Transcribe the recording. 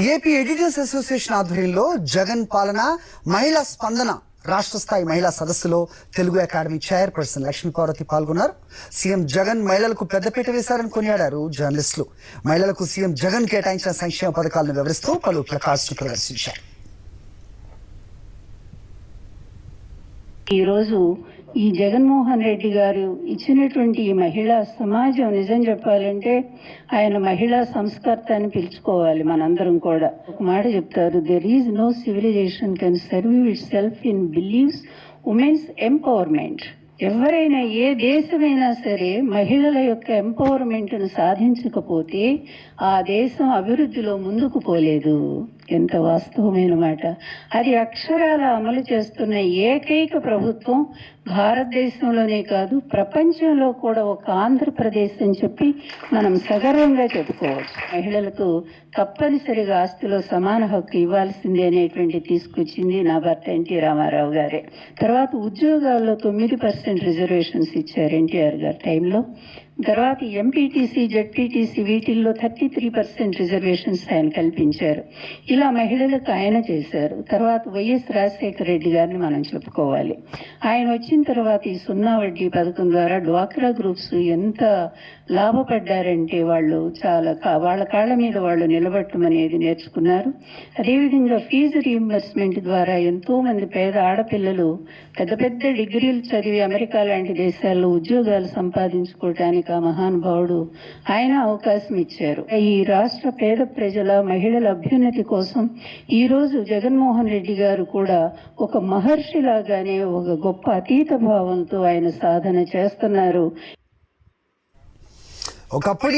AP editors association ఆధ్వర్యంలో జగన్ పాలన మహిళా స్పందన రాష్ట్ర స్థాయి మహిళా సదస్సులో తెలుగు అకాడమీ చైర్పర్సన్ లక్ష్మీ పార్వతి పాల్గొన్నారు. సీఎం జగన్ మహిళలకు పెద్దపీట వేశారని కొనియాడారు జర్నలిస్టులు. మహిళలకు సీఎం జగన్ కేటాయించిన సంక్షేమ పథకాలను వివరిస్తూ పలు ప్లకార్డ్స్ ప్రదర్శించారు. ఈరోజు ఈ జగన్మోహన్ రెడ్డి గారు ఇచ్చినటువంటి ఈ మహిళా సమాజం నిజం చెప్పాలంటే ఆయన మహిళా సంస్కర్త అని పిలుచుకోవాలి మనందరం కూడా. ఒక మాట చెప్తారు there is no civilization can serve itself in believes women's empowerment ఎవరైనా ఏ దేశమైనా సరే మహిళల యొక్క ఎంపవర్మెంట్ను సాధించకపోతే ఆ దేశం అభివృద్ధిలో ముందుకు పోలేదు. ఎంత వాస్తవమైన మాట అది అక్షరాల అమలు చేస్తున్న ఏకైక ప్రభుత్వం భారతదేశంలోనే కాదు ప్రపంచంలో కూడా ఒక ఆంధ్రప్రదేశ్ అని చెప్పి మనం సగర్వంగా చెప్పుకోవచ్చు. మహిళలకు తప్పనిసరిగా ఆస్తిలో సమాన హక్కు ఇవ్వాల్సిందే అనేటువంటి తీసుకొచ్చింది నా భర్త ఎన్టీ రామారావు గారే. తర్వాత ఉద్యోగాల్లో తొమ్మిది పర్సెంట్ రిజర్వేషన్స్ ఇచ్చారు ఎన్టీఆర్ గారి టైంలో. తర్వాత ఎంపీటీసీ జడ్పీటీసీ వీటిల్లో థర్టీ త్రీ పర్సెంట్ రిజర్వేషన్స్ ఆయన కల్పించారు. ఇలా మహిళలకు ఆయన చేశారు. తర్వాత వైఎస్ రాజశేఖర రెడ్డి గారిని మనం చెప్పుకోవాలి. ఆయన వచ్చిన తర్వాత ఈ సున్నా వడ్డీ పథకం ద్వారా డ్వాక్రా గ్రూప్స్ ఎంత లాభపడ్డారంటే వాళ్ళు చాలా కా- వాళ్ళ కాళ్ళ మీద వాళ్ళు నిలబడటం అనేది నేర్చుకున్నారు. అదేవిధంగా ఫీజు రీయింబర్స్మెంట్ ద్వారా ఎంతో మంది పేద ఆడపిల్లలు పెద్ద పెద్ద డిగ్రీలు చదివి అమెరికా లాంటి దేశాల్లో ఉద్యోగాలు సంపాదించుకోవటానికి ఆ మహానుభావుడు ఆయన అవకాశం ఇచ్చారు. ఈ రాష్ట్ర పేద ప్రజల మహిళల అభ్యున్నతి కోసం ఈరోజు జగన్మోహన్ రెడ్డి గారు కూడా ఒక మహర్షిలాగానే ఒక గొప్ప అతీత భావంతో ఆయన సాధన చేస్తున్నారు. ఒకప్పుడు